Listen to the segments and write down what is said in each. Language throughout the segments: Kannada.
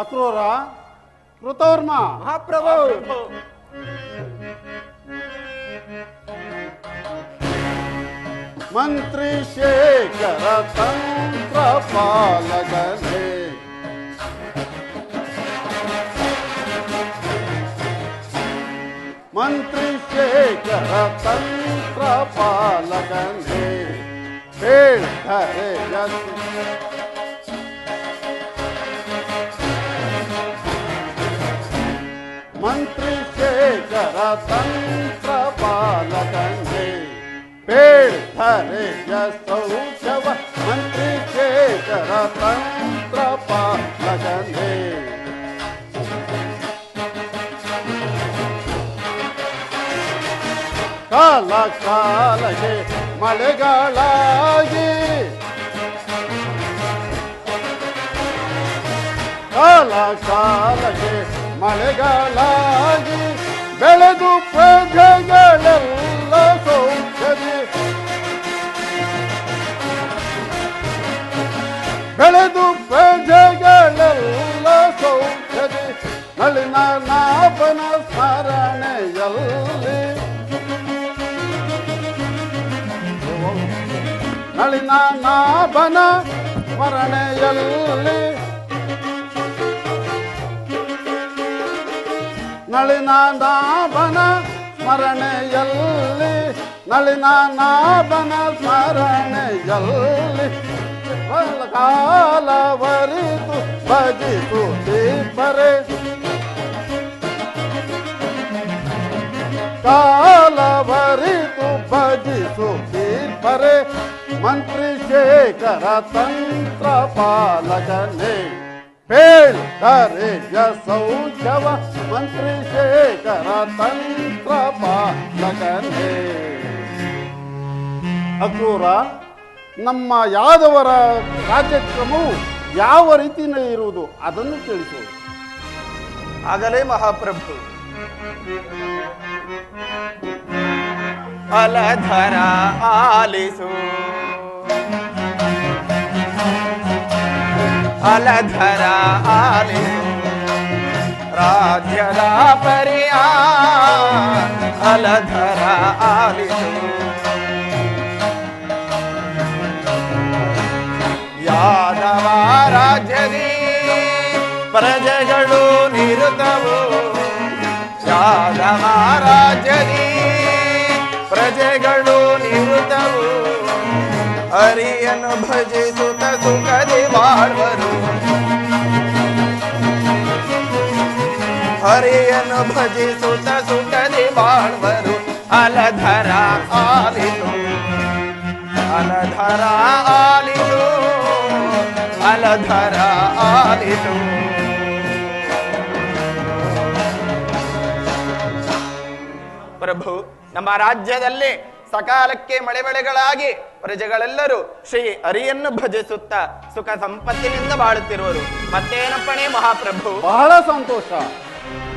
ಅಕ್ರೂರ ಕೃತವರ್ಮ ಮಹಾಪ್ರಭು ಮಂತ್ರಿ ಶೇಖರ ತಂತ್ರ ಪಾಲಕನೇ ಮಂತ್ರಿ ಶೇಖರ ತಂತ್ರ ಪಾಲಕನೇ ಹೇಳ್ತಾರೆ ಯಸ್ ಮಂತ್ರಿ ಶೇಖರ ತಂತ್ರ ಪಾಲಕನೇ ಬೇಡ್ತಾರೆ ಯಸೌಚವ ಮಂತ್ರಿ ಶೇಖರ ತಂತ್ರ ಪಾಲಕನೇ ಕಾಲ ಕಾಲಗೆ ಮಳೆಗಾಲಾಗಿ ಕಾಲ ಕಾಲಗೆ ಮಳೆಗಾಲಾಗಿ ಬೆಳೆದು ಪ್ರಜೆಗಳೆಲ್ಲ ಸೌಖ್ಯದಿ ಬೆಳೆದು ಪ್ರಜೆಗಳೆಲ್ಲ ಸೌಖ್ಯದಿ ನಳಿನ ನಾಪನ ಸ್ಮರಣೆಯಲ್ಲಿ ನಳಿನ ನಾಭನ ಸ್ಮರಣೆಯಲ್ಲಿ ನಳಿನ ನಾಭನ ಸ್ಮರಣೆಯಲ್ಲಿ ನಳಿನ ನಾಭನ ಸ್ಮರಣೆಯಲ್ಲಿ ಕಾಲವರಿತು ಭಜಿತು ದೀಪರೆ ಕಾಲವರಿತು ಭಜಿಸು ದೀಪರೆ ಮಂತ್ರಿ ಶೇಖರ ತಂತ್ರ ಪಾಲಕನೇ ಹೇಳ್ತಾರೆ ಸೌಜವ ಮಂತ್ರಿ ಶೇಖರ ತಂತ್ರ ಅಕ್ರೂರ ನಮ್ಮ ಯಾದವರ ಕಾರ್ಯಕ್ರಮವು ಯಾವ ರೀತಿಯಲ್ಲಿ ಇರುವುದು ಅದನ್ನು ತಿಳಿಸು. ಆಗಲೇ ಮಹಾಪ್ರಭು. ಅಲಧರ ಆಲಿಸು. ಅಲಧರ ಆಲಿಸು ರಾಜ್ಯದ ಪರಿಯ ಅಲಧರ ಆಲಿಸು ಯಾದವ ರಾಜ್ಯದಿ ಪ್ರಜೆಗಳು ನಿರುತವು ಯಾದವ ರಾಜ್ಯದಿ ಪ್ರಜೆಗಳು ನಿರುತವು ಹರಿಯನ್ನು ಭಜಿಸುತ್ತ ಸುಖದಿ ಭಜಿಸುತ್ತ ಬಾಳ್ವರು, ಅಲಧರ ಆಲಿತು ಅಲಧರ ಆಲಿತು ಅಲಧರ ಪ್ರಭು, ನಮ್ಮ ರಾಜ್ಯದಲ್ಲಿ ಸಕಾಲಕ್ಕೆ ಮಳೆ ಬೆಳೆಗಳಾಗಿ ಪ್ರಜೆಗಳೆಲ್ಲರೂ ಶ್ರೀ ಅರಿಯನ್ನು ಭಜಿಸುತ್ತಾ ಸುಖ ಸಂಪತ್ತಿನಿಂದ ಬಾಳುತ್ತಿರುವರು. ಮತ್ತೇನಪ್ಪಣೆ ಮಹಾಪ್ರಭು? ಬಹಳ ಸಂತೋಷ.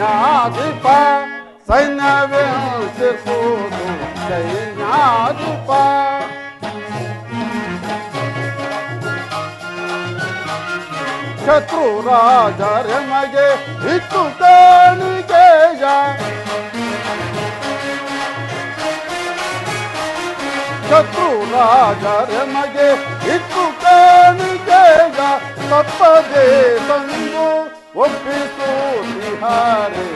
شيء عاطفة صينا بنص خطوط शत्रु राजा रमगे हितु दान के जा शत्रु राजा रमगे हितु दान के जा सपदे संगो ತಂದು ಒಪ್ಪಿಸು ಬಿಹಾರಿ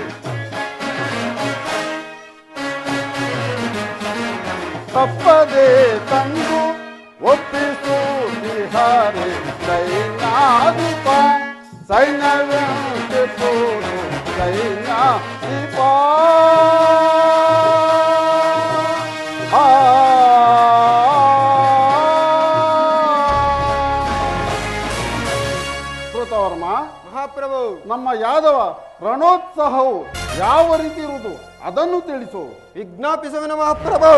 ತಪ್ಪದೆ ತಂದು ಒಪ್ಪಿಸು ಬಿಹಾರಿ ಸೈನ್ಯಾಧಿಪ ಸೈನ್ಯವೆಂದಿತು ಸೈನ್ಯಾಧಿಪ ಯಾದವ ರಣೋತ್ಸಾಹವು ಯಾವ ರೀತಿ ಇರುವುದು ಅದನ್ನು ತಿಳಿಸು. ವಿಜ್ಞಾಪಿಸುವನ ಮಹಾಪ್ರಭು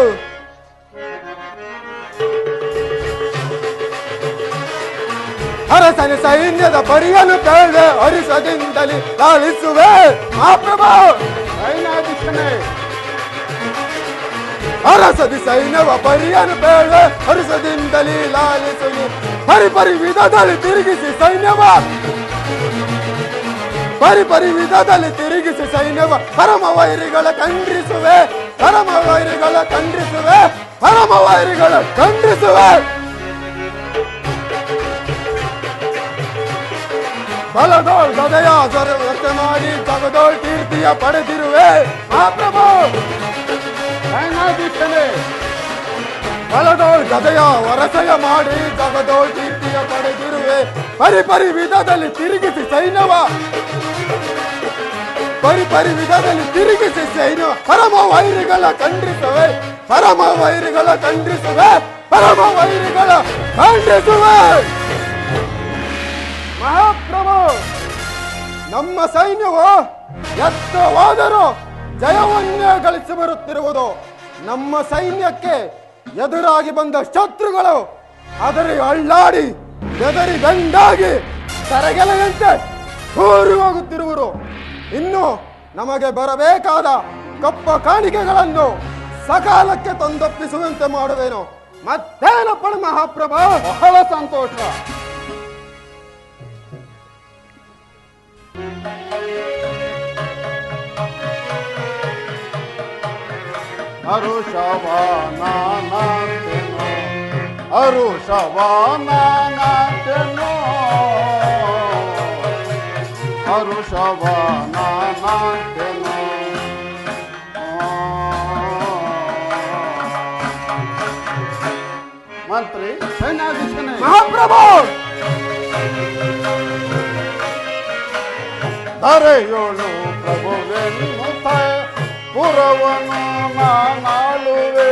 ಅರಸನ ಸೈನ್ಯದ ಪರಿಯನ್ನು ಕೇಳಿದೆ ಹರಿಸದಿಂದಲೇ ಲಾಲಿಸುವೆ. ಮಹಾಪ್ರಭು ಸೈನ್ಯಾಧೀಶನೇ. ಅರಸದಿ ಸೈನ್ಯವ ಪರಿಯನ್ನು ಬೇಳೆ ಹರಿಸದಿಂದಲೇ ಲಾಲಿಸುವೆ. ಪರಿ ಪರಿ ವಿಧದಲ್ಲಿ ತಿರುಗಿಸಿ ಸೈನ್ಯವ. ಪರಿ ಪರಿ ವಿಧದಲ್ಲಿ ತಿರುಗಿಸಿ ಸೈನ್ಯವ ಪರಮ ವೈರಿಗಳ ಖಂಡಿಸುವೆ ಪರಮ ವೈರಿಗಳ ಖಂಡಿಸುವೆ ಪರಮ ವೈರಿಗಳ ಖಂಡಿಸುವೆ ಬಲದೋಳ್ ಗದಯ ಸರ್ವತೆ ಮಾಡಿ ಜಗದೋಳ್ ಕೀರ್ತಿಯ ಪಡೆದಿರುವೆ ಮಹಾಪ್ರಭು ಬಲದೋಳ್ ಗದೆಯ ವರಸೆಯ ಮಾಡಿ ಜಗದೋಳ್ ಕೀರ್ತಿಯ ಪಡೆದಿರುವೆ. ಪರಿ ಪರಿ ವಿಧದಲ್ಲಿ ತಿರುಗಿಸಿ ಸೈನ್ಯವ. ಪರಿ ಪರಿ ವಿಧದಲ್ಲಿ ತಿರುಗಿಸಿ ಸೈನ್ಯ ಪರಮ ವೈರಿಗಳ ಖಂಡಿಸುವೆ. ಪರಮ ವೈರಿಗಳ ಖಂಡಿಸುವೆ. ಪರಮ ವೈರಿಗಳ ಖಂಡಿಸುವೆ. ಮಹಾಪ್ರಭು, ನಮ್ಮ ಸೈನ್ಯವು ಎತ್ತವಾದರೂ ಜಯವನ್ನೇ ಗಳಿಸಿ ಬರುತ್ತಿರುವುದು. ನಮ್ಮ ಸೈನ್ಯಕ್ಕೆ ಎದುರಾಗಿ ಬಂದ ಶತ್ರುಗಳು ಅದರಿ ಅಳ್ಳಾಡಿ ಎದರಿ ಗಂಡಾಗಿ ತರಗೆಲೆಯಂತೆ ಕೂರಿ ಹೋಗುತ್ತಿರುವರು ಇನ್ನು ನಮಗೆ ಬರಬೇಕಾದ ಕಪ್ಪ ಕಾಣಿಕೆಗಳನ್ನು ಸಕಾಲಕ್ಕೆ ತಂದೊಪ್ಪಿಸುವಂತೆ ಮಾಡುವೆನು. ಮತ್ತೇನಪ್ಪ ಮಹಾಪ್ರಭಾ? ಬಹಳ ಅರುಷವಾನೋ ಅರುಷವಾನೋ ಮಂತ್ರಿ ಸೈನ್ಯಾಧೀಶನೇ ಮಹಾಪ್ರಭು ಧರೆಯೋಳು ಪ್ರಭುವೆನ್ನುತ್ತ ಪುರವನು ನಾನಾಳುವೆ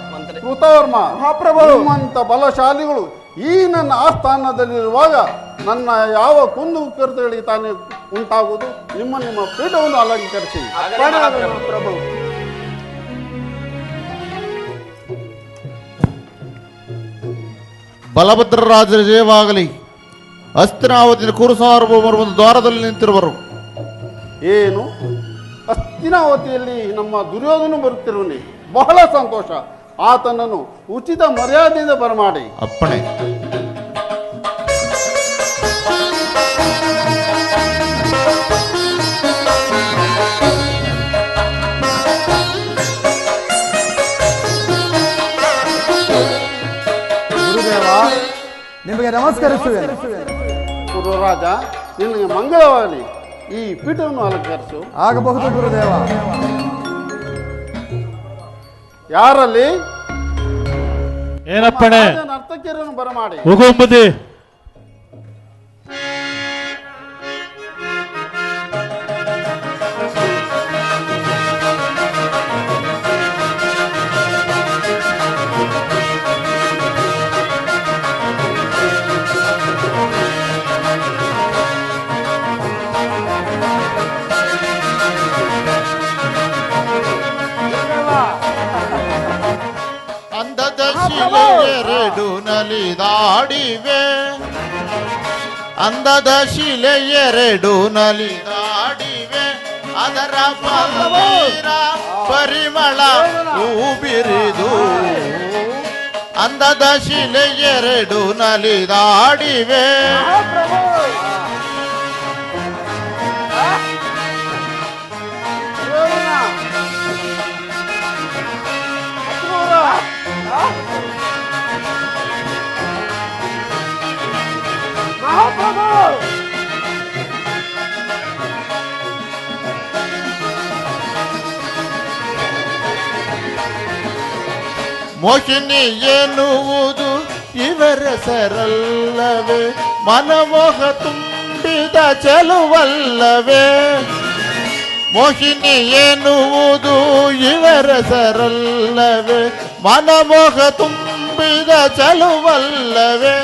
ಕೃತವರ್ಮ ಮಹಾಪ್ರಭು. ನಿಮ್ಮಂತ ಬಲಶಾಲಿಗಳು ಈ ನನ್ನ ಆಸ್ಥಾನದಲ್ಲಿರುವಾಗ ನನ್ನ ಯಾವ ಕುಂದು ಕರ್ತಗಳಿಗೆ ತಾನೇ ಉಂಟಾಗುವುದು? ನಿಮ್ಮ ನಿಮ್ಮ ಪೀಠವನ್ನು ಅಲಂಕರಿಸಿ. ಬಲಭದ್ರ ರಾಜರ ಪ್ರಭು ಬಲಭದ್ರರಾಜರ ಜಯವಾಗಲಿ. ಹಸ್ತಿನಾವತಿನ ಕುರುಸಾರ್ವಭೌಮರು ಒಂದು ದ್ವಾರದಲ್ಲಿ ನಿಂತಿರುವರು. ಏನು? ಅಸ್ತಿನಾವತಿಯಲ್ಲಿ ನಮ್ಮ ದುರ್ಯೋಧನ ಬರುತ್ತಿರುವನೇ. ಬಹಳ ಸಂತೋಷ. ಆತನನ್ನು ಉಚಿತ ಮರ್ಯಾದೆಯಿಂದ ಬರಮಾಡಿ. ಅಪ್ಪಣೆ. ಗುರುದೇವ ನಿಮಗೆ ನಮಸ್ಕರಿಸುವೆ ಗುರುರಾಜ ನಿಮಗೆ ಮಂಗಳವಾಗಲಿ. ಈ ಪೀಠವನ್ನು ಅಲಂಕರಿಸು. ಆಗಬಹುದು ಗುರುದೇವ. ಯಾರಲ್ಲಿ? ಏನಪ್ಪಣೆ? ನರ್ತಕಿಯರನ್ನು ಬರಮಾಡಿ. ಹೋಗುಂಬುದಿ ಅಂದದ ಶಿಲೆ ಎರಡು ನಲಿದಾಡಿವೆ ಅದರ ಪನ್ನೀರ ಪರಿಮಳ ಹೂಬಿರಿದು ಅಂದದ ಶಿಲೆ ಎರಡು ನಲಿದಾಡಿವೆ ಮೋಹಿನಿ ಎನ್ನುವುದು ಇವರ ಸರಲ್ಲವೇ ಮನಮೋಹ ತುಂಬಿದ ಚೆಲುವಲ್ಲವೇ ಮೋಹಿನಿ ಎನ್ನುವುದು ಇವರ ಸರಲ್ಲವೇ ಮನಮೋಹ ತುಂಬಿದ ಚೆಲುವಲ್ಲವೇ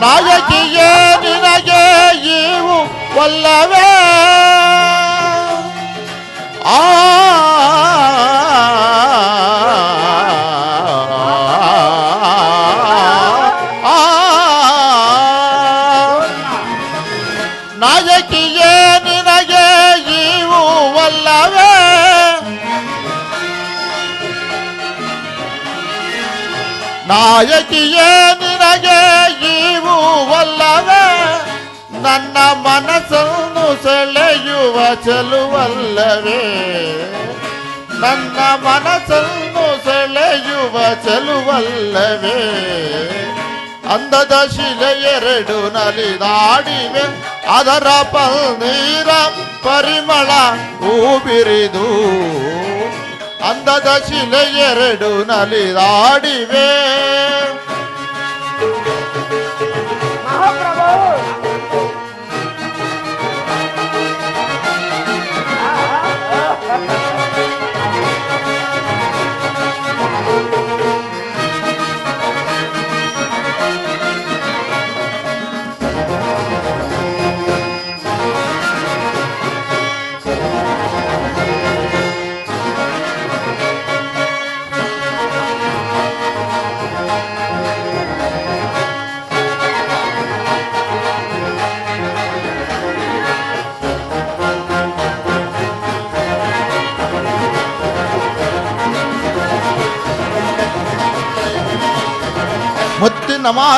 நாயகிய நினையும் வல்லவே. ஆ. ನನ್ನ ಮನಸ್ಸನ್ನು ಸೆಳೆಯುವ ಚೆಲುವಲ್ಲವೇ ನನ್ನ ಮನಸ್ಸನ್ನು ಸೆಳೆಯುವ ಚೆಲುವಲ್ಲವೇ ಅಂದದ ಶಿಲೆ ಎರಡು ನಲಿದಾಡಿವೆ ಅದರ ಪನ್ನೀರ ಪರಿಮಳ ಹೂಬಿರಿದು ಅಂದದ ಶಿಲೆ ಎರಡು ನಲಿದಾಡಿವೆ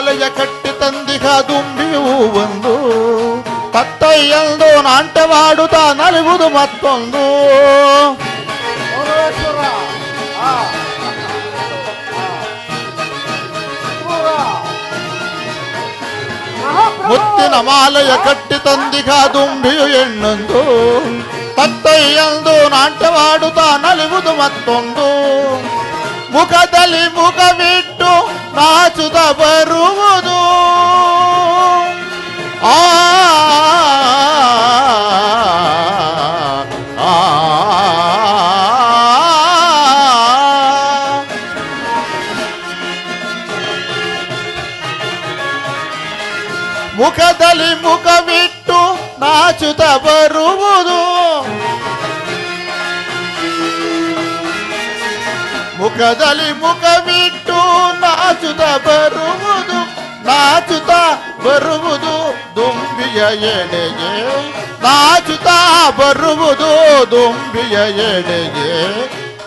ಮುತ್ತಿನ ಮಾಲೆಯ ಕಟ್ಟಿ ತಂದಿಗ ದುಂಬಿಯೂ ಒಂದು ತತ್ತಯ್ಯಂದು ನಾಟ್ಯವಾಡುತ್ತಾ ನಲಿವುದು ಮತ್ತೊಂದು ಪರಮೇಶ್ವರ ಆ. ಕ್ರೂರ. ಮುತ್ತಿನ ಮಾಲೆಯ ಕಟ್ಟಿ ತಂದಿಗ ದುಂಬಿಯು ಹೆಣ್ಣೊಂದು ತತ್ತಯ್ಯಂದು ನಾಟ್ಯವಾಡುತ್ತಾ ನಲಿವುದು ಮತ್ತೊಂದು ಮುಖದಲ್ಲಿ ಮುಖವಿಟ್ಟು ನಾಚುದ ಬರುವುದು ಆ ಆ, ಆ ಮುಖದಲ್ಲಿ ಮುಖವಿಟ್ಟು ನಾಚುತ್ತ ಬರುವುದು ಮುಖದಲ್ಲಿ ಮುಖವಿಟ್ಟು ನಾಚುತ್ತ ಬರುವುದು ನಾಚುತ್ತ ಬರುವುದು ದುಂಬಿಯ ಎಡೆಗೆ ನಾಚುತ್ತ ಬರುವುದು ದುಂಬಿಯ ಎಡೆಗೆ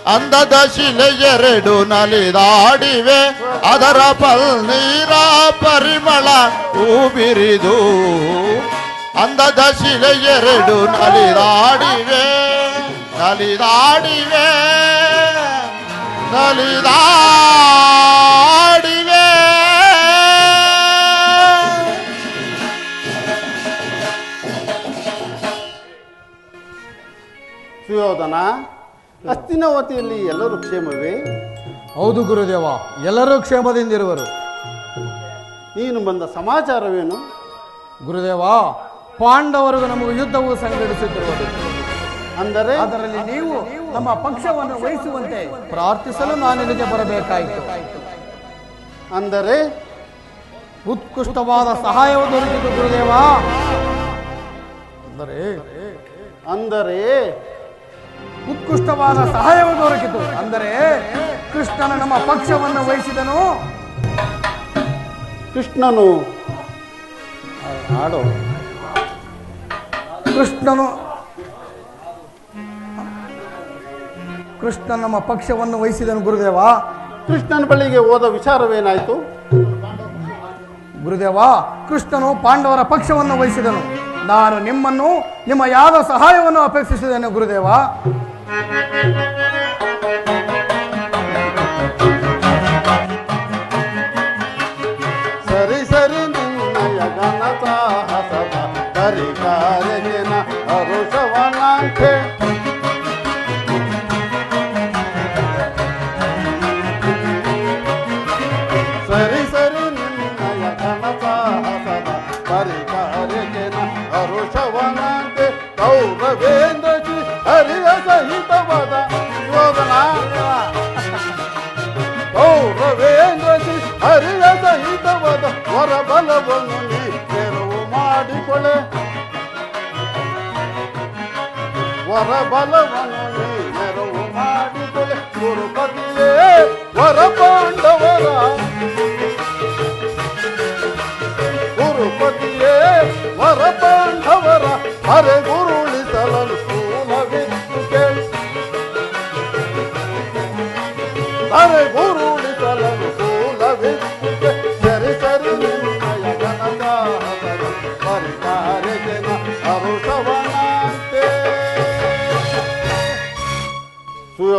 ಅಂದದ ಶಿಲೆ ಎರಡು ನಲಿದಾಡಿವೆ ಅದರ ಪಲ್ನೀರ ಪರಿಮಳ ಹೂಬಿರಿದು ಅಂದದ ಶಿಲೆ ಎರಡು ನಲಿದಾಡಿವೆ ನಲಿದಾಡಿವೆ ನಲಿದಾಡಿವೆ ಸುಯೋಧನ ಹಸ್ತಿನವತಿಯಲ್ಲಿ ಎಲ್ಲರೂ ಕ್ಷೇಮವೇ? ಹೌದು ಗುರುದೇವ ಎಲ್ಲರೂ ಕ್ಷೇಮದಿಂದಿರುವರು. ನೀನು ಬಂದ ಸಮಾಚಾರವೇನು? ಗುರುದೇವ ಪಾಂಡವರು ನಮಗೆ ಯುದ್ಧವು ಸಂಘಟಿಸುತ್ತಿರುವುದು. ಅಂದರೆ? ಅದರಲ್ಲಿ ನೀವು ನಮ್ಮ ಪಕ್ಷವನ್ನು ವಹಿಸುವಂತೆ ಪ್ರಾರ್ಥಿಸಲು ನಾನು ನಿಮಗೆ ಬರಬೇಕಾಯಿತು. ಅಂದರೆ? ಉತ್ಕೃಷ್ಟವಾದ ಸಹಾಯವು ದೊರಕಿತು ಗುರುದೇವ. ಅಂದರೆ? ಅಂದರೆ? ಉತ್ಕೃಷ್ಟವಾದ ಸಹಾಯವು ದೊರಕಿತು. ಅಂದರೆ ಕೃಷ್ಣನ ನಮ್ಮ ಪಕ್ಷವನ್ನು ವಹಿಸಿದನು. ಕೃಷ್ಣನು ಹಾಡು. ಕೃಷ್ಣನು ಕೃಷ್ಣ ನಮ್ಮ ಪಕ್ಷವನ್ನು ವಹಿಸಿದನು ಗುರುದೇವ. ಕೃಷ್ಣನ ಬಳಿಗೆ ಹೋದ ವಿಚಾರವೇನಾಯಿತು? ಗುರುದೇವ ಕೃಷ್ಣನು ಪಾಂಡವರ ಪಕ್ಷವನ್ನು ವಹಿಸಿದನು. ನಾನು ನಿಮ್ಮನ್ನು ನಿಮ್ಮ ಯಾವ ಸಹಾಯವನ್ನು ಅಪೇಕ್ಷಿಸಿದ್ದೇನೆ ಗುರುದೇವ. ಸರಿ ಸರಿ ನಿನ್ನ ಸರಿ ಪರಿಕಾರಗೆನ ವರಬಲವನ್ನು ನೀ ನೆರವು ಮಾಡಿಕೊಳ್ಳೆ ಗುರುಪತಿಯೇ ವರ ಪಾಂಡವರ ಗುರುಪತಿಯೇ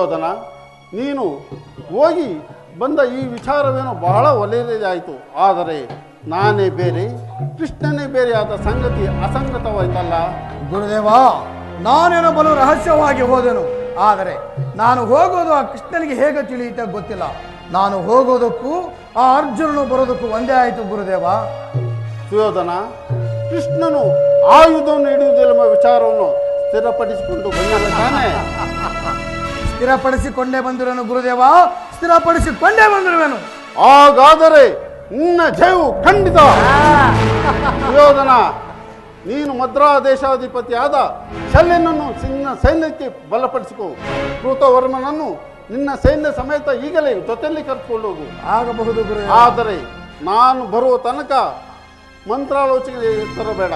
ಸುಯೋಧನ ನೀನು ಹೋಗಿ ಬಂದ ಈ ವಿಚಾರವೇನೋ ಬಹಳ ಒಳ್ಳೆಯದಾಯಿತು ಆದರೆ ನಾನೇ ಬೇರೆ ಕೃಷ್ಣನೇ ಬೇರೆ ಆದ ಸಂಗತಿ ಅಸಂಗತವಾಯ್ತಲ್ಲ? ಗುರುದೇವ ನಾನೇನೋ ಬಲು ರಹಸ್ಯವಾಗಿ ಹೋದೆನು. ಆದರೆ ನಾನು ಹೋಗೋದು ಆ ಕೃಷ್ಣನಿಗೆ ಹೇಗೆ ತಿಳಿಯುತ್ತೆ ಗೊತ್ತಿಲ್ಲ. ನಾನು ಹೋಗೋದಕ್ಕೂ ಆ ಅರ್ಜುನನು ಬರೋದಕ್ಕೂ ಒಂದೇ ಆಯಿತು ಗುರುದೇವ. ಸುಯೋಧನ ಕೃಷ್ಣನು ಆಯುಧವನ್ನು ಹಿಡಿಯುವುದಿಲ್ಲ ವಿಚಾರವನ್ನು ಸ್ಥಿರಪಡಿಸಿಕೊಂಡು ಬಂದ ಸ್ಥಿರಪಡಿಸಿಕೊಂಡೇ ಬಂದಿರೋನು ಗುರುದೇವ ಸ್ಥಿರಪಡಿಸಿಕೊಂಡೇ ಬಂದಿರುವೆನು. ಹಾಗಾದರೆ ನಿನ್ನ ಜಯವು ಖಂಡಿತ. ಸುಯೋಧನ ನೀನು ಮದ್ರಾ ದೇಶಾಧಿಪತಿಯಾದ ಶಲ್ಯನನ್ನು ನಿನ್ನ ಸೈನ್ಯಕ್ಕೆ ಬಲಪಡಿಸಿಕೊ. ಕೃತವರ್ಮನನ್ನು ನಿನ್ನ ಸೈನ್ಯ ಸಮೇತ ಈಗಲೇ ಜೊತೆಯಲ್ಲಿ ಹೋಗು. ಆಗಬಹುದು ಗುರು ಆದರೆ ನಾನು ಬರುವ ತನಕ ಮಂತ್ರಾಲೋಚನೆ ತರಬೇಡ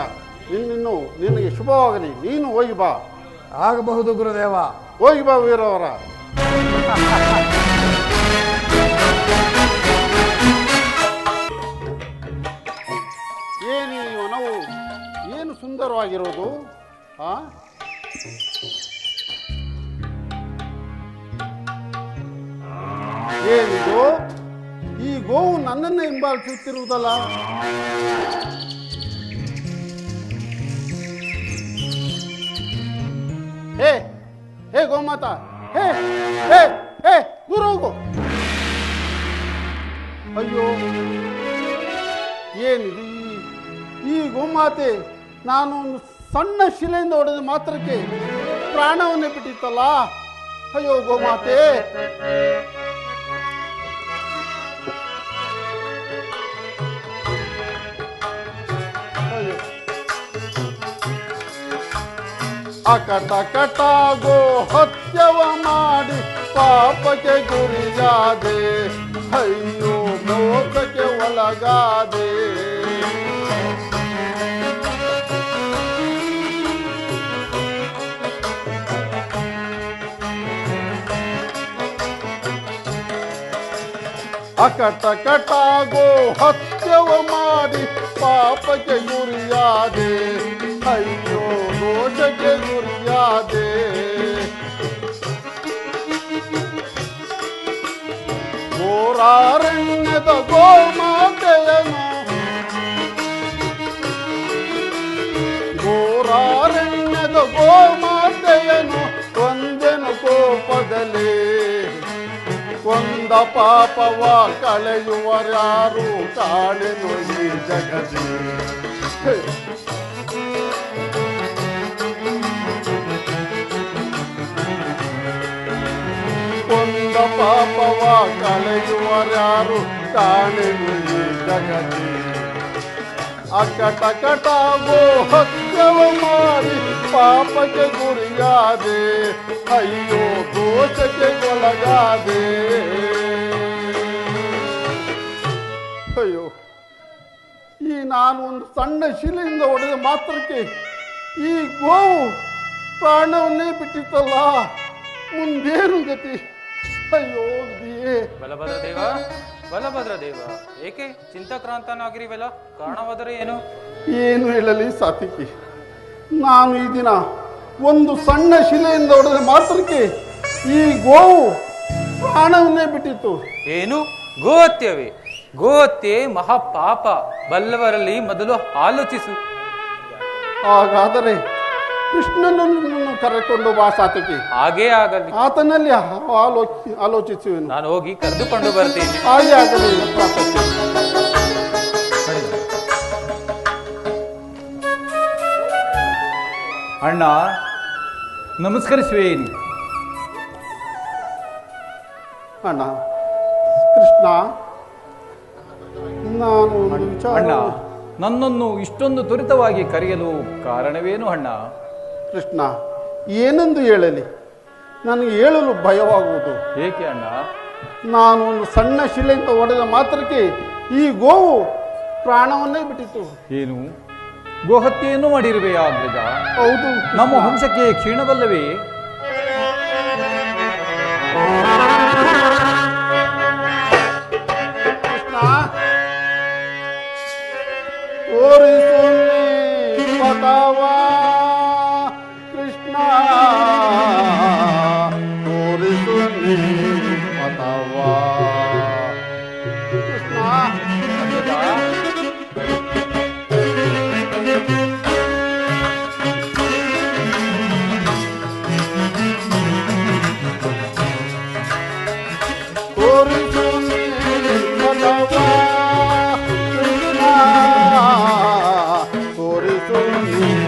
ನಿನ್ನನ್ನು ನಿನಗೆ ಶುಭವಾಗಲಿ. ನೀನು ಹೋಗಿ ಬಾ. ಆಗಬಹುದು ಗುರುದೇವ. ಹೋಗಿ ಬಾ ವೀರವರ ಏನು ಈ ವನವು ಏನು ಸುಂದರವಾಗಿರೋದು? ಆ? ಏನಿದು? ಈ ಗೋವು ನನ್ನನ್ನು ಹಿಂಬಾಲಿಸುತ್ತಿರುವುದಲ್ಲ? ಗೋಮಾತ. ಹೇ ಹೇ ಹೇ, ದೂರ ಹೋಗು. ಅಯ್ಯೋ, ಏನಿದು ಈ- ಗೋಮಾತೆ ನಾನು ಒಂದು ಸಣ್ಣ ಶಿಲೆಯಿಂದ ಹೊಡೆದ ಮಾತ್ರಕ್ಕೆ ಪ್ರಾಣವನ್ನೇ ಬಿಟ್ಟಿತ್ತಲ್ಲ? ಅಯ್ಯೋ, ಗೋಮಾತೆ. ಅಕಟ ಕಟಾಗೋ ಹತ್ಯವ ಮಾಡಿ ಪಾಪಕ್ಕೆ ಗುರಿಯಾದೆ ಅಯ್ಯೋ ಮೋಸಕ್ಕೆ ಒಳಗಾದೆ ಅಕಟ ಕಟಾಗೋ ಹತ್ಯವ ಮಾಡಿ ಪಾಪಕ್ಕೆ ಗುರಿಯಾದೆ ಅಯ್ಯೋ ದೋಷಕ್ಕೆ ಗುರಿಯಾದೆ ಘೋರಾರಣ್ಯದ ಗೋಮಾತೆಯನು. ಘೋರಾರಣ್ಯದ ಗೋಮಾತೆಯನು ಕೊಂದೆನು ಕೋಪದಲ್ಲಿ. ಕೊಂದ ಪಾಪವ ಕಳೆಯುವರ್ಯಾರು ಕಾಣೆನು ಈ ಜಗದಿ ಪಾಪವ ಕಲೆಯುವರ್ಯಾರು ಕಾಣೆನು ಈ ಜಗತಿ ಅಕಟ ಕಟಾಗೋ ಹತ್ಯವ ಮಾಡಿ ಪಾಪಕ್ಕೆ ಗುರಿಯಾದೆ, ಅಯ್ಯೋ ದೋಷಕ್ಕೆ ಒಳಗಾದೆ. ಅಯ್ಯೋ, ಈ ನಾನು ಒಂದು ಸಣ್ಣ ಶಿಲೆಯಿಂದ ಹೊಡೆದ ಮಾತ್ರಕ್ಕೆ ಈ ಗೋವು ಪ್ರಾಣವನ್ನೇ ಬಿಟ್ಟಿತ್ತಲ್ಲ? ಮುಂದೇನು ಗತಿ? ಅಯ್ಯೋ ಬಲಭದ್ರ ದೇವ ಬಲಭದ್ರ ದೇವ. ಏಕೆ? ಚಿಂತಾಕ್ರಾಂತನಾಗಿರಿವೆಲ್ಲ ಕಾರಣವಾದರೆ ಏನು? ಏನು ಹೇಳಲಿ ಸಾತಿಕಿ ನಾನು ಈ ದಿನ ಒಂದು ಸಣ್ಣ ಶಿಲೆಯಿಂದ ಹೊಡೆದ ಮಾತ್ರಕ್ಕೆ ಈ ಗೋವು ಪ್ರಾಣವನ್ನೇ ಬಿಟ್ಟಿತ್ತು. ಏನು? ಗೋಹತ್ಯವೇ? ಗೋಹತ್ಯೆ ಮಹಾಪಾಪ. ಬಲ್ಲವರಲ್ಲಿ ಮೊದಲು ಆಲೋಚಿಸು. ಹಾಗಾದರೆ ಕೃಷ್ಣನನ್ನು ಕರೆಕೊಂಡು ಬಾ ಸಾತಕಿ. ಹಾಗೇ ಆಗಲಿ. ಆತನಲ್ಲಿ ಆಲೋಚಿ ಆಲೋಚಿಸುವೆನು. ನಾನು ಹೋಗಿ ಕರೆದುಕೊಂಡು ಬರ್ತೀನಿ. ಹಾಗೆ ಆಗಲಿ. ಸಾತಕಿ ಅಣ್ಣ ನಮಸ್ಕರಿಸುವೇನು. ಅಣ್ಣ ಕೃಷ್ಣ ನಾನು ಅಣ್ಣ ನನ್ನನ್ನು ಇಷ್ಟೊಂದು ತ್ವರಿತವಾಗಿ ಕರೆಯಲು ಕಾರಣವೇನು ಅಣ್ಣ? ಕೃಷ್ಣ ಏನೆಂದು ಹೇಳಲಿ? ನನಗೆ ಹೇಳಲು ಭಯವಾಗುವುದು. ಏಕೆ ಅಣ್ಣ? ನಾನು ಒಂದು ಸಣ್ಣ ಶಿಲೆಯಿಂದ ಹೊಡೆದ ಮಾತ್ರಕ್ಕೆ ಈ ಗೋವು ಪ್ರಾಣವನ್ನೇ ಬಿಟ್ಟಿತು. ಏನು? ಗೋಹತ್ಯೆಯನ್ನು ಮಾಡಿರುವೆಯಾ ಹೌದು. ನಮ್ಮ ವಂಶಕ್ಕೆ ಕ್ಷೀಣವಲ್ಲವೇ? you.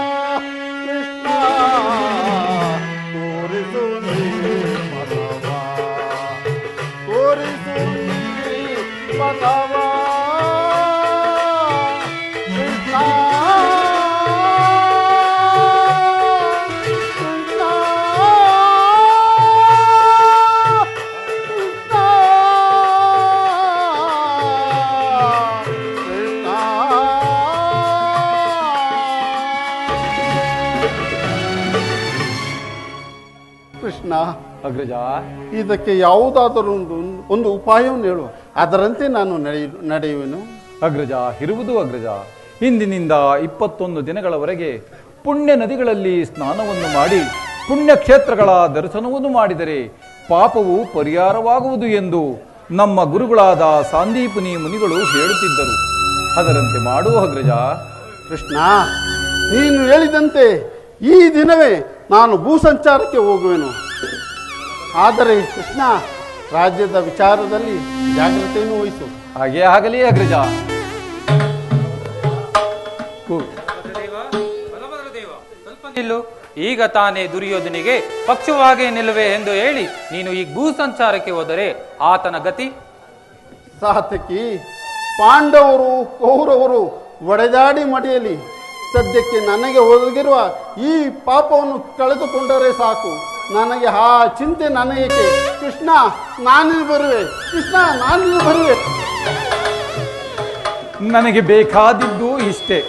ಅಗ್ರಜ ಇದಕ್ಕೆ ಯಾವುದಾದರೂ ಒಂದು ಒಂದು ಉಪಾಯವನ್ನು ಹೇಳುವ. ಅದರಂತೆ ನಾನು ನಡೆಯ ನಡೆಯುವೆನು. ಅಗ್ರಜ ಇರುವುದು ಅಗ್ರಜ. ಇಂದಿನಿಂದ ಇಪ್ಪತ್ತೊಂದು ದಿನಗಳವರೆಗೆ ಪುಣ್ಯ ನದಿಗಳಲ್ಲಿ ಸ್ನಾನವನ್ನು ಮಾಡಿ ಪುಣ್ಯ ಕ್ಷೇತ್ರಗಳ ದರ್ಶನವನ್ನು ಮಾಡಿದರೆ ಪಾಪವು ಪರಿಹಾರವಾಗುವುದು ಎಂದು ನಮ್ಮ ಗುರುಗಳಾದ ಸಾಂದೀಪುನಿ ಮುನಿಗಳು ಹೇಳುತ್ತಿದ್ದರು. ಅದರಂತೆ ಮಾಡುವ ಅಗ್ರಜ. ಕೃಷ್ಣ ನೀನು ಹೇಳಿದಂತೆ ಈ ದಿನವೇ ನಾನು ಭೂಸಂಚಾರಕ್ಕೆ ಹೋಗುವೆನು. ಆದರೆ ಕೃಷ್ಣ ರಾಜ್ಯದ ವಿಚಾರದಲ್ಲಿ ಜಾಗ್ರತೆಯನ್ನು ವಹಿಸು. ಹಾಗೆ ಆಗಲಿ ಅಗ್ರಜ. ನಿಲ್ಲು. ಈಗ ತಾನೇ ದುರ್ಯೋಧನಿಗೆ ಪಕ್ಷವಾಗಿ ನಿಲ್ಲುವೆ ಎಂದು ಹೇಳಿ ನೀನು ಈ ಭೂ ಸಂಚಾರಕ್ಕೆ ಹೋದರೆ ಆತನ ಗತಿ? ಸಾತಕಿ ಪಾಂಡವರು ಕೌರವರು ಒಡೆದಾಡಿ ಮಡಿಯಲಿ. ಸದ್ಯಕ್ಕೆ ನನಗೆ ಒದಗಿರುವ ಈ ಪಾಪವನ್ನು ಕಳೆದುಕೊಂಡರೆ ಸಾಕು. ನನಗೆ ಆ ಚಿಂತೆ ನನಗೆ ಕೃಷ್ಣ, ನಾನಿಲ್ಲಿ ಬರುವೆ. ಕೃಷ್ಣ, ನಾನಿಲ್ಲಿ ಬರುವೆ. ನನಗೆ ಬೇಕಾದಿದ್ದು ಇಷ್ಟೇ.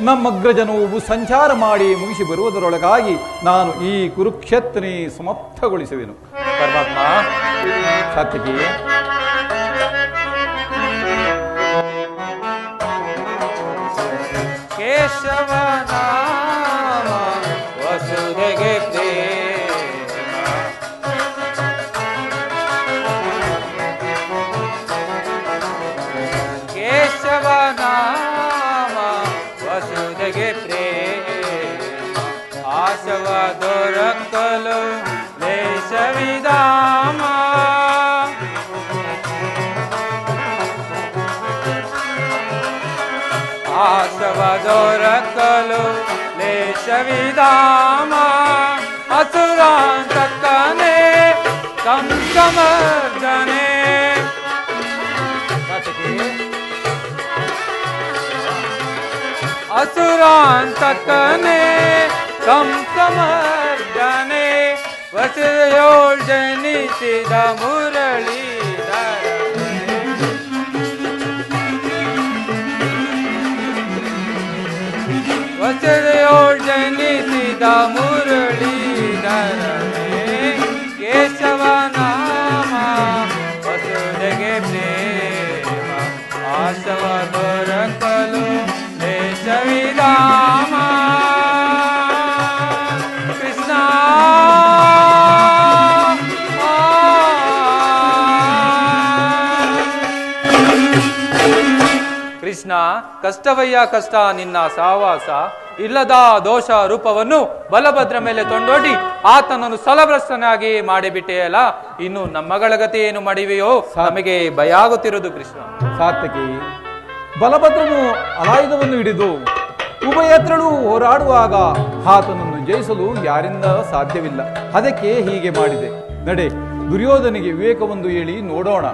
ನಮ್ಮಗ್ರಜನು ಸಂಚಾರ ಮಾಡಿ ಮುಗಿಸಿ ಬರುವುದರೊಳಗಾಗಿ ನಾನು ಈ ಕುರುಕ್ಷೇತ್ರನೇ ಸಮಾಪ್ತಗೊಳಿಸುವೆನು ಪರಮಾತ್ಮ ಸಾತ್ವಿಕಿ ಆಶವ ದೊರಕಲು ಲೇಷವಿದಾಮ ಕೇಶವ ದೊರಕಲು ಲೇಷವಿದಾಮ ಅಸುರಾಂತಕನೇ કમકમર જાને વસયો જની સીધા મુરળી વસયો જની સીધા મુરળી ધરણે કેશવાના ಕಷ್ಟವಯ್ಯ ಕಷ್ಟ ನಿನ್ನ ಸಹವಾಸ ಇಲ್ಲದ ದೋಷ ರೂಪವನ್ನು ಬಲಭದ್ರ ಮೇಲೆ ತೊಂಡೋಡಿ ಆತನನ್ನು ಸಲಭ್ರಷ್ಟನಾಗಿ ಮಾಡಿಬಿಟ್ಟೆಯಲ್ಲ ಇನ್ನು ನಮ್ಮಗಳ ಗತಿ ಏನು ಮಾಡಿವೆಯೋ? ನಮಗೆ ಭಯ ಆಗುತ್ತಿರುವುದು ಕೃಷ್ಣ. ಸಾರ್ಥಕಿ ಬಲಭದ್ರನು ಅಲಾಯುಧವನ್ನು ಹಿಡಿದು ಉಭಯತ್ರಳು ಹೋರಾಡುವಾಗ ಆತನನ್ನು ಜಯಿಸಲು ಯಾರಿಂದ ಸಾಧ್ಯವಿಲ್ಲ. ಅದಕ್ಕೆ ಹೀಗೆ ಮಾಡಿದೆ. ನಡೆ ದುರ್ಯೋಧನಿಗೆ ವಿವೇಕವೊಂದು ಹೇಳಿ ನೋಡೋಣ.